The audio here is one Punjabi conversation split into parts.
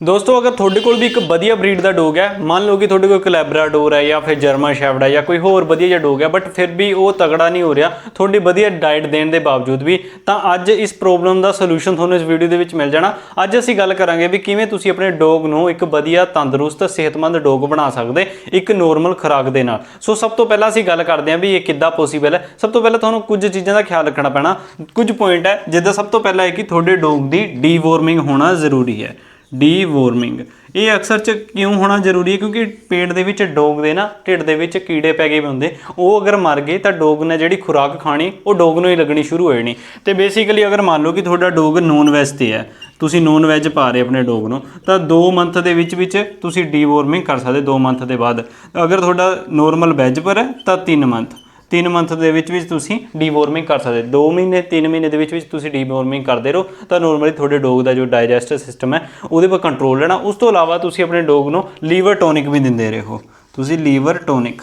ਦੋਸਤੋ, ਅਗਰ ਤੁਹਾਡੇ ਕੋਲ ਵੀ ਇੱਕ ਵਧੀਆ ਬਰੀਡ ਦਾ ਡੋਗ ਹੈ, ਮੰਨ ਲਓ ਕਿ ਤੁਹਾਡੇ ਕੋਲ ਕਲੈਬਰਾਡੋਰ ਹੈ ਜਾਂ ਫਿਰ ਜਰਮਨ ਸ਼ੈਫਰਡ ਹੈ ਜਾਂ ਕੋਈ ਹੋਰ ਵਧੀਆ ਜਿਹਾ ਡੋਗ ਹੈ ਬਟ ਫਿਰ ਵੀ ਉਹ ਤਗੜਾ ਨਹੀਂ ਹੋ ਰਿਹਾ, ਤੁਹਾਡੀ ਵਧੀਆ ਡਾਈਟ ਦੇਣ ਦੇ ਬਾਵਜੂਦ ਵੀ, ਤਾਂ ਅੱਜ ਇਸ ਪ੍ਰੋਬਲਮ ਦਾ ਸੋਲੂਸ਼ਨ ਤੁਹਾਨੂੰ ਇਸ ਵੀਡੀਓ ਦੇ ਵਿੱਚ ਮਿਲ ਜਾਣਾ। ਅੱਜ ਅਸੀਂ ਗੱਲ ਕਰਾਂਗੇ ਵੀ ਕਿਵੇਂ ਤੁਸੀਂ ਆਪਣੇ ਡੋਗ ਨੂੰ ਇੱਕ ਵਧੀਆ ਤੰਦਰੁਸਤ, ਸਿਹਤਮੰਦ ਡੋਗ ਬਣਾ ਸਕਦੇ, ਇੱਕ ਨੋਰਮਲ ਖੁਰਾਕ ਦੇ ਨਾਲ। ਸੋ, ਸਭ ਤੋਂ ਪਹਿਲਾਂ ਅਸੀਂ ਗੱਲ ਕਰਦੇ ਹਾਂ ਵੀ ਇਹ ਕਿੱਦਾਂ ਪੋਸੀਬਲ ਹੈ। ਸਭ ਤੋਂ ਪਹਿਲਾਂ ਤੁਹਾਨੂੰ ਕੁਝ ਚੀਜ਼ਾਂ ਦਾ ਖਿਆਲ ਰੱਖਣਾ ਪੈਣਾ। ਕੁਝ ਪੁਆਇੰਟ ਹੈ ਜਿੱਦਾਂ ਸਭ ਤੋਂ ਪਹਿਲਾਂ ਹੈ ਕਿ ਤੁਹਾਡੇ ਡੋਗ ਦੀ ਡੀਵੋਰਮਿੰਗ ਹੋਣਾ ਜ਼ਰੂਰੀ ਹੈ। ਡੀਵੋਰਮਿੰਗ ਇਹ ਅਕਸਰ ਚ ਕਿਉਂ ਹੋਣਾ ਜ਼ਰੂਰੀ ਹੈ? ਕਿਉਂਕਿ ਪੇਟ ਦੇ ਵਿੱਚ ਡੋਗ ਦੇ ਨਾ, ਢਿੱਡ ਦੇ ਵਿੱਚ ਕੀੜੇ ਪੈ ਗਏ ਹੁੰਦੇ। ਉਹ ਅਗਰ ਮਰ ਗਏ ਤਾਂ ਡੋਗ ਨੇ ਜਿਹੜੀ ਖੁਰਾਕ ਖਾਣੀ, ਉਹ ਡੋਗ ਨੂੰ ਹੀ ਲੱਗਣੀ ਸ਼ੁਰੂ ਹੋ ਜਾਣੀ। ਤੇ ਬੇਸਿਕਲੀ ਅਗਰ ਮੰਨ ਲਓ ਕਿ ਤੁਹਾਡਾ ਡੋਗ ਨੌਨ ਵੈਜ ਤੇ ਹੈ, ਤੁਸੀਂ ਨੌਨ ਵੈਜ ਪਾ ਰਹੇ ਆਪਣੇ ਡੋਗ ਨੂੰ, ਤਾਂ 2 ਮੰਥ ਦੇ ਵਿੱਚ ਵਿੱਚ ਤੁਸੀਂ ਡੀਵੋਰਮਿੰਗ ਕਰ ਸਕਦੇ 2 ਮੰਥ ਦੇ ਬਾਅਦ। ਅਗਰ ਤੁਹਾਡਾ ਨੋਰਮਲ ਵੈਜ ਪਰ ਹੈ, ਤਾਂ 3 ਮੰਥ 3 ਮੰਥ ਦੇ ਵਿੱਚ ਵਿੱਚ ਤੁਸੀਂ ਡੀਵੋਰਮਿੰਗ ਕਰ ਸਕਦੇ 2 ਮਹੀਨੇ 3 ਮਹੀਨੇ ਦੇ ਵਿੱਚ ਵਿੱਚ ਤੁਸੀਂ ਡੀਵੋਰਮਿੰਗ ਕਰਦੇ ਰਹੋ। ਤਾਂ ਨੋਰਮਲੀ ਤੁਹਾਡੇ ਡੋਗ ਦਾ ਜੋ ਡਾਈਜੈਸਟਿਵ ਸਿਸਟਮ ਹੈ, ਉਹਦੇ ਪਰ ਕੰਟਰੋਲ ਰਹਿਣਾ ਉਸ ਤੋਂ ਇਲਾਵਾ ਤੁਸੀਂ ਆਪਣੇ ਡੋਗ ਨੂੰ ਲੀਵਰ ਟੋਨਿਕ ਵੀ ਦਿੰਦੇ ਰਹੋ। ਤੁਸੀਂ ਲੀਵਰ ਟੋਨਿਕ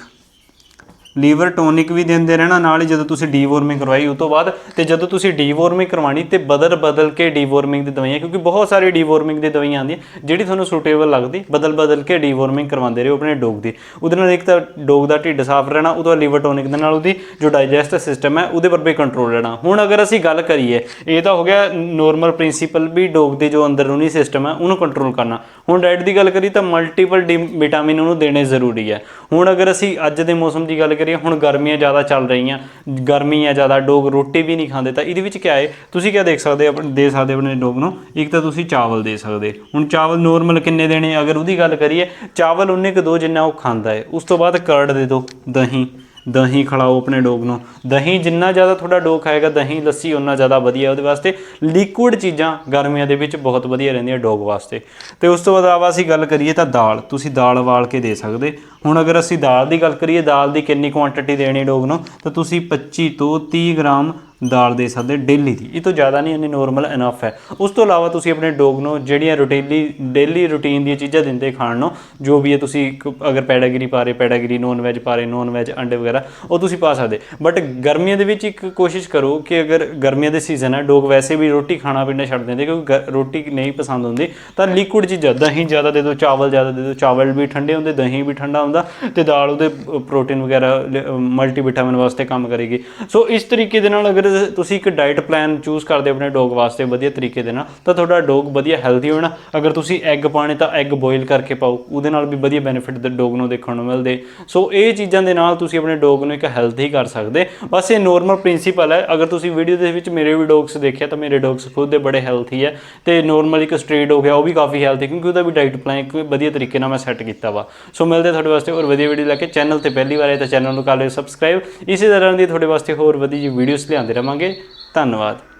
ਲੀਵਰ ਟੋਨਿਕ ਵੀ ਦਿੰਦੇ ਰਹਿਣਾ, ਨਾਲ ਹੀ ਜਦੋਂ ਤੁਸੀਂ ਡੀਵੋਰਮਿੰਗ ਕਰਵਾਈ ਉਸ ਤੋਂ ਬਾਅਦ ਤੇ ਜਦੋਂ ਤੁਸੀਂ ਡੀਵੋਰਮਿੰਗ ਕਰਵਾਣੀ ਤੇ ਬਦਲ ਬਦਲ ਕੇ ਡੀਵੋਰਮਿੰਗ ਦੀ ਦਵਾਈਆਂ, ਕਿਉਂਕਿ ਬਹੁਤ ਸਾਰੀ ਡੀਵੋਰਮਿੰਗ ਦੀ ਦਵਾਈਆਂ ਆਉਂਦੀਆਂ, ਜਿਹੜੀ ਤੁਹਾਨੂੰ ਸੂਟੇਬਲ ਲੱਗਦੀ, ਬਦਲ ਬਦਲ ਕੇ ਡੀਵੋਰਮਿੰਗ ਕਰਵਾਉਂਦੇ ਰਹੋ ਆਪਣੇ ਡੋਗ ਦੀ। ਉਹਦੇ ਨਾਲ ਇੱਕ ਤਾਂ ਡੋਗ ਦਾ ਢਿੱਡ ਸਾਫ਼ ਰਹਿਣਾ ਉਹਦਾ ਲੀਵਰ ਟੋਨਿਕ ਦੇ ਨਾਲ ਉਹਦੀ ਜੋ ਡਾਈਜੈਸਟਿਵ ਸਿਸਟਮ ਹੈ, ਉਹਦੇ ਪਰ ਵੀ ਕੰਟਰੋਲ ਰਹਿਣਾ। ਹੁਣ ਅਗਰ ਅਸੀਂ ਗੱਲ ਕਰੀਏ, ਇਹ ਤਾਂ ਹੋ ਗਿਆ ਨੋਰਮਲ ਪ੍ਰਿੰਸੀਪਲ ਵੀ ਡੋਗ ਦੇ ਜੋ ਅੰਦਰੂਨੀ ਸਿਸਟਮ ਹੈ, ਉਹਨੂੰ ਕੰਟਰੋਲ ਕਰਨਾ। ਹੁਣ ਡਾਈਟ ਦੀ ਗੱਲ ਕਰੀਏ ਤਾਂ ਮਲਟੀਪਲ ਵਿਟਾਮਿਨ ਉਹਨੂੰ ਦੇਣੇ ਜ਼ਰੂਰੀ ਹੈ। ਹੁਣ ਅਗਰ ਅਸੀਂ ਅੱਜ ਦੇ ਮੌਸਮ ਦੀ ਗੱਲ ਕਰੀਏ, ਹੁਣ ਗਰਮੀਆਂ ਜ਼ਿਆਦਾ ਚੱਲ ਰਹੀਆਂ ਗਰਮੀ ਹੈ ਜ਼ਿਆਦਾ ਡੋਗ ਰੋਟੀ ਵੀ ਨਹੀਂ ਖਾਂਦੇ, ਤਾਂ ਇਹਦੇ ਵਿੱਚ ਕੀ ਹੈ? ਤੁਸੀਂ ਕੀ ਦੇਖ ਸਕਦੇ ਆਪਣੇ ਦੇ ਸਕਦੇ ਆਪਣੇ ਡੋਗ ਨੂੰ? ਇੱਕ ਤਾਂ ਤੁਸੀਂ ਚਾਵਲ ਦੇ ਸਕਦੇ। ਹੁਣ ਚਾਵਲ ਨੋਰਮਲ ਕਿੰਨੇ ਦੇਣੇ? ਅਗਰ ਉਹਦੀ ਗੱਲ ਕਰੀਏ, ਚਾਵਲ ਉਨੇ ਕੁ ਦੋ ਜਿੰਨਾ ਉਹ ਖਾਂਦਾ ਹੈ। ਉਸ ਤੋਂ ਬਾਅਦ ਕਰਡ ਦੇ ਦਿਓ ਦਹੀਂ। ਦਹੀਂ ਖਿਲਾਓ ਆਪਣੇ ਡੋਗ ਨੂੰ। ਦਹੀਂ ਜਿੰਨਾ ਜ਼ਿਆਦਾ ਤੁਹਾਡਾ ਡੋਗ ਖਾਏਗਾ, ਦਹੀਂ, ਲੱਸੀ ਉਨਾ ਜ਼ਿਆਦਾ ਵਧੀਆ ਉਹਦੇ ਵਾਸਤੇ। ਲਿਕੁਇਡ ਚੀਜ਼ਾਂ ਗਰਮੀਆਂ ਦੇ ਵਿੱਚ ਬਹੁਤ ਵਧੀਆ ਰਹਿੰਦੀਆਂ ਡੋਗ ਵਾਸਤੇ। ਤੇ ਉਸ ਤੋਂ ਇਲਾਵਾ ਅਸੀਂ ਗੱਲ ਕਰੀਏ ਤਾਂ ਦਾਲ। ਤੁਸੀਂ ਦਾਲ ਵਾਲ ਕੇ ਦੇ ਸਕਦੇ। ਹੁਣ ਅਗਰ ਅਸੀਂ ਦਾਲ ਦੀ ਗੱਲ ਕਰੀਏ, ਦਾਲ ਦੀ ਕਿੰਨੀ ਕੁਆਂਟੀਟੀ ਦੇਣੀ ਡੋਗ ਨੂੰ, ਤਾਂ ਤੁਸੀਂ 25 ਤੋਂ 30 ਗ੍ਰਾਮ ਦਾਲ ਦੇ ਸਕਦੇ ਡੇਲੀ ਦੀ। ਇਹ ਤੋਂ ਜ਼ਿਆਦਾ ਨਹੀਂ, ਇੰਨੀ ਨੋਰਮਲ ਇਨਫ ਹੈ। ਉਸ ਤੋਂ ਇਲਾਵਾ ਤੁਸੀਂ ਆਪਣੇ ਡੋਗ ਨੂੰ ਜਿਹੜੀਆਂ ਰੂਟੀਨਲੀ ਡੇਲੀ ਰੂਟੀਨ ਦੀਆਂ ਚੀਜ਼ਾਂ ਦਿੰਦੇ ਖਾਣ ਨੂੰ, ਜੋ ਵੀ ਹੈ ਤੁਸੀਂ ਇੱਕ, ਅਗਰ ਪੈਡਾਗਰੀ ਪਾ ਰਹੇ ਪੈਡਾਗਰੀ ਨੌਨ ਵੈਜ ਪਾ ਰਹੇ ਨੌਨ ਵੈਜ ਅੰਡੇ ਵਗੈਰਾ, ਉਹ ਤੁਸੀਂ ਪਾ ਸਕਦੇ। ਬਟ ਗਰਮੀਆਂ ਦੇ ਵਿੱਚ ਇੱਕ ਕੋਸ਼ਿਸ਼ ਕਰੋ ਕਿ ਅਗਰ ਗਰਮੀਆਂ ਦੇ ਸੀਜ਼ਨ ਹੈ ਡੋਗ ਵੈਸੇ ਵੀ ਰੋਟੀ ਖਾਣਾ ਪੀਣਾ ਛੱਡ ਦਿੰਦੇ, ਕਿਉਂਕਿ ਗ- ਰੋਟੀ ਨਹੀਂ ਪਸੰਦ ਹੁੰਦੀ, ਤਾਂ ਲਿਕੁਇਡ ਚੀਜ਼ਾਂ, ਦਹੀਂ ਜ਼ਿਆਦਾ ਦੇ ਦਿਓ, ਚਾਵਲ ਜ਼ਿਆਦਾ ਦੇ ਦਿਓ। ਚਾਵਲ ਵੀ ਠੰਡੇ ਹੁੰਦੇ, ਦਹੀਂ ਵੀ ਠੰਡਾ ਹੁੰਦਾ, ਤੇ ਦਾਲ ਉਹਦੇ ਪ੍ਰੋਟੀਨ ਵਗੈਰਾ ਮਲਟੀਵਿਟਾਮਿਨ ਵਾਸਤੇ ਕੰਮ ਕਰੇਗੀ। ਸੋ ਇਸ ਤਰੀਕੇ ਦੇ ਨਾਲ ਅਗਰ ਤੁਸੀਂ ਇੱਕ ਡਾਈਟ ਪਲਾਨ ਚੂਜ਼ ਕਰਦੇ ਆਪਣੇ ਡੋਗ ਵਾਸਤੇ ਵਧੀਆ ਤਰੀਕੇ ਦੇ ਨਾਲ, ਤਾਂ ਤੁਹਾਡਾ ਡੋਗ ਵਧੀਆ ਹੈਲਦੀ ਹੋਣਾ। ਅਗਰ ਤੁਸੀਂ ਐਗ ਪਾਣੇ ਤਾਂ ਐਗ ਬੋਇਲ ਕਰਕੇ ਪਾਓ, ਉਹਦੇ ਨਾਲ ਵੀ ਵਧੀਆ ਬੈਨੀਫਿਟ ਦੇ ਡੋਗ ਨੂੰ ਦੇਖਣ ਨੂੰ ਮਿਲਦੇ। ਸੋ ਇਹ ਚੀਜ਼ਾਂ ਦੇ ਨਾਲ ਤੁਸੀਂ ਆਪਣੇ ਡੋਗ ਨੂੰ ਇੱਕ ਹੈਲਥੀ ਕਰ ਸਕਦੇ। ਬਸ ਇਹ ਨੋਰਮਲ ਪ੍ਰਿੰਸੀਪਲ ਹੈ। ਅਗਰ ਤੁਸੀਂ ਵੀਡੀਓ ਦੇ ਵਿੱਚ ਮੇਰੇ ਵੀ ਡੋਗਸ ਦੇਖਿਆ, ਤਾਂ ਮੇਰੇ ਡੋਗਸ ਖੁਦ ਦੇ ਬੜੇ ਹੈਲਥੀ ਹੈ। ਤੇ ਨੋਰਮਲ ਇੱਕ ਸਟ੍ਰੀਟ ਡੋਗ ਹੈ, ਉਹ ਵੀ ਕਾਫੀ ਹੈਲਥੀ ਕਿਉਂਕਿ ਉਹਦਾ ਵੀ ਡਾਈਟ ਪਲਾਨ ਇੱਕ ਵਧੀਆ ਤਰੀਕੇ ਨਾਲ ਮੈਂ ਸੈੱਟ ਕੀਤਾ ਵਾ। ਸੋ ਮਿਲਦੇ ਤੁਹਾਡੇ ਵਾਸਤੇ ਹੋਰ ਵਧੀਆ ਵੀਡੀਓ ਲੈ ਕੇ। ਚੈਨਲ ਤੇ ਪਹਿਲੀ ਵਾਰ ਆਏ ਤਾਂ ਚੈਨਲ ਨੂੰ ਕਰ ਲਿਓ ਸਬਸਕ੍ਰਾਈਬ ਇਸੇ ਤਰ੍ਹਾਂ ਦੀ ਤੁਹਾਡੇ ਵਾਸਤੇ ਹੋਰ ਵਧੀਆ ਜਿਹੀ ਵੀਡੀਓਜ਼ ਲਿਆਉਂਦੇ ਰਵਾਂਗੇ ਧੰਨਵਾਦ।